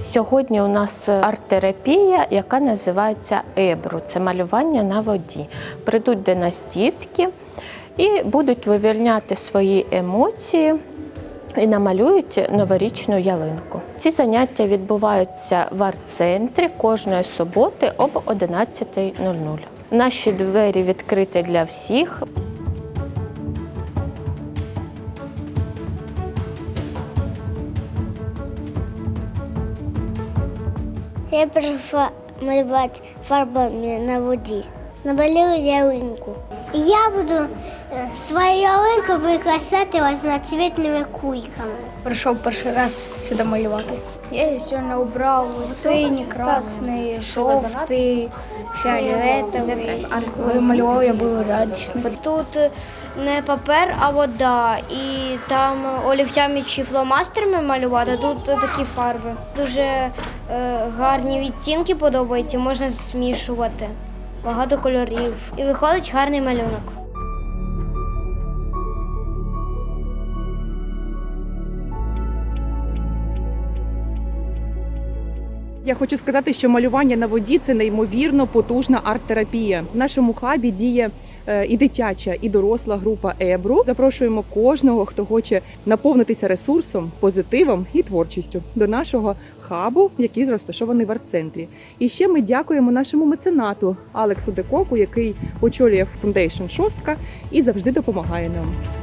Сьогодні у нас арт-терапія, яка називається ебру. Це малювання на воді. Прийдуть до нас дітки і будуть вивільняти свої емоції. І намалюють новорічну ялинку. Ці заняття відбуваються в арт-центрі кожної суботи об 11.00. Наші двері відкриті для всіх. Я прийшла малювати фарбами на воді. Намалюю ялинку. Я буду е, свою ялинку прикрасати разноцвітними кульками. Прийшов перший раз сюди малювати. Я сьогодні обрав синій, красний, жовтий, фіолетовий. Коли малював, я був радісний. Тут не папер, а вода. І там олівцями чи фломастерами малювати, тут такі фарби. Дуже е, гарні відтінки подобаються, можна змішувати. Багато кольорів. І виходить гарний малюнок. Я хочу сказати, що малювання на воді це неймовірно потужна арт-терапія. В нашому хабі діє е, і дитяча, і доросла група Ебру. Запрошуємо кожного, хто хоче наповнитися ресурсом, позитивом і творчістю до нашого хабу, який розташований в арт-центрі. І ще ми дякуємо нашому меценату Алексу Декоку, який очолює фундейшн Шостка і завжди допомагає нам.